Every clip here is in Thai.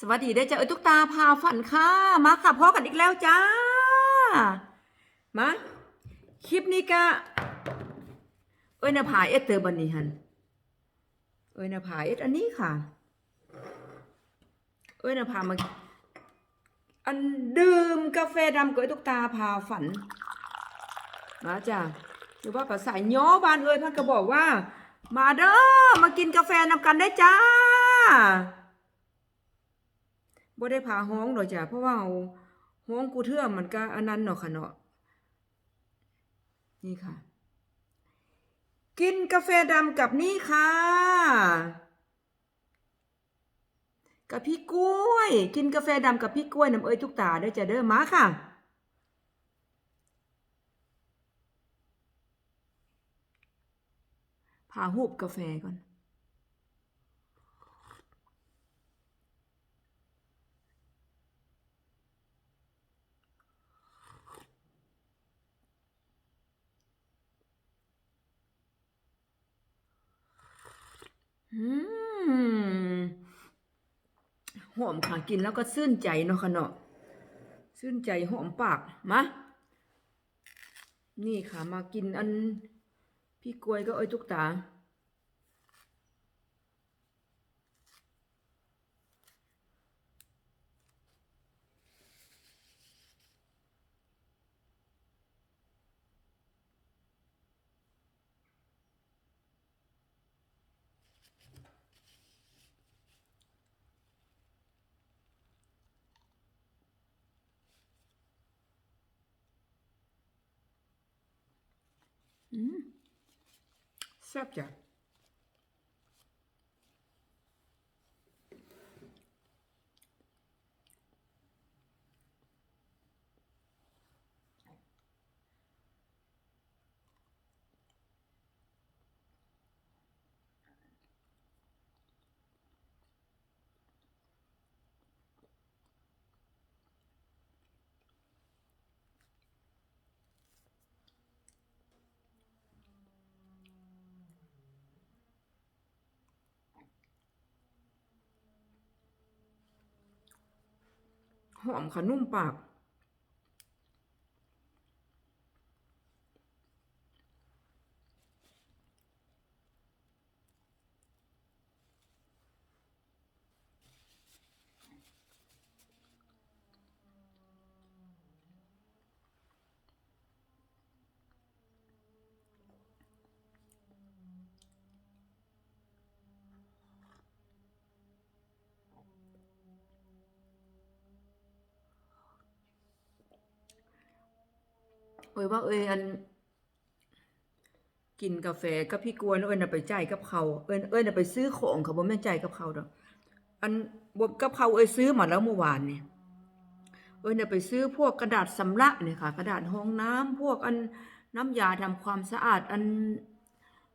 สวัสดีได้จ้าเอ้ยตุ๊กตาพาฝันค่ะมาค่ะพ่อกันอีกแล้วจ้ามาคลิปนี้ก็เอ้ยนาผาเอ็ดเตอร์บันนี้ฮันเอ้ยนาผาเอ็ดอันนี้ค่ะ เอ้ยนาผามาอันดื่มกาแฟดำกับเอ้ยตุ๊กตาพาฝันมาจ้าหรือว่าก็สาย้อบานเอ้ยพันก็บอกว่า มาเด้อมากินกาแฟนำกันได้จ้า บ่ได้พาห้องดอกจ้ะเพราะว่าเอาห้องกูเทื่อมันก็อันนั้นเนาะค่ะเนาะนี่ค่ะ กินกาแฟดำกับนี่ค่ะ กับพี่กล้วย กินกาแฟดำกับพี่กล้วยน้ำเอ้ยทุกตาได้อจ้ะเด้อมาค่ะพาหูบกาแฟก่อน หอมค่ะกินแล้วก็ซื่นใจเนาะค่ะเนาะซื่นใจหอมปากมานี่ค่ะมากินอัน พี่กล้วยก็เอ้ยทุกตา อืม หอมค่ะนุ่มปาก เอ้ยว่าเอ้ยอัน กินกาแฟกับพี่กวยแล้วเอ้ยน่ะไปจ่ายกับเขาเอ้ยเอ้ยน่ะไปซื้อของเขาบ่แม่นจ่ายกับเขาดอกอันบกับเขาเอ้ยซื้อมาแล้วเมื่อวานนี่เอ้ยน่ะไปซื้อพวกกระดาษสำระเนี่ยค่ะ กระดาษห้องน้ำพวกอันน้ำยาทำความสะอาด อัน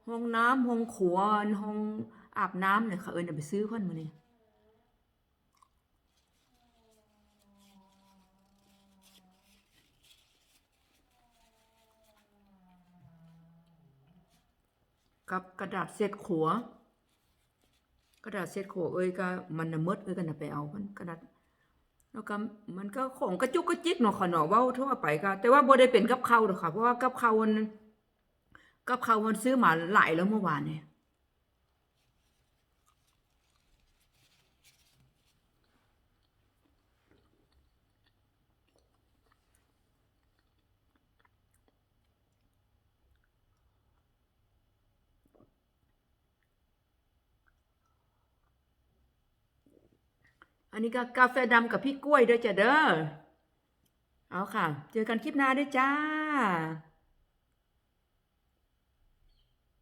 ห้องน้ำห้องครัวอันห้องอาบน้ำเนี่ยค่ะเอ้ยน่ะไปซื้อเพิ่นมื้อนี้ กับกระดาษเศษขัว กระดาษเศษขัวเอ้ยก็มันน่ะมดเอ้ยก็น่ะไปเอามันกระดาษแล้วก็มันก็ของกระจุกกระจิกเนาะค่ะเนาะว่าทั่วไปก็แต่ว่าบ่ได้เป็นกับข้าวดอกค่ะเพราะว่ากับข้าวมันกับข้าวมันซื้อมาหลายแล้วเมื่อวานเนี่ย อันนี้ก็กาแฟดำกับพี่กล้วยด้วยจ้ะเด้อ เอาค่ะ เจอกันคลิปหน้าด้วยจ้า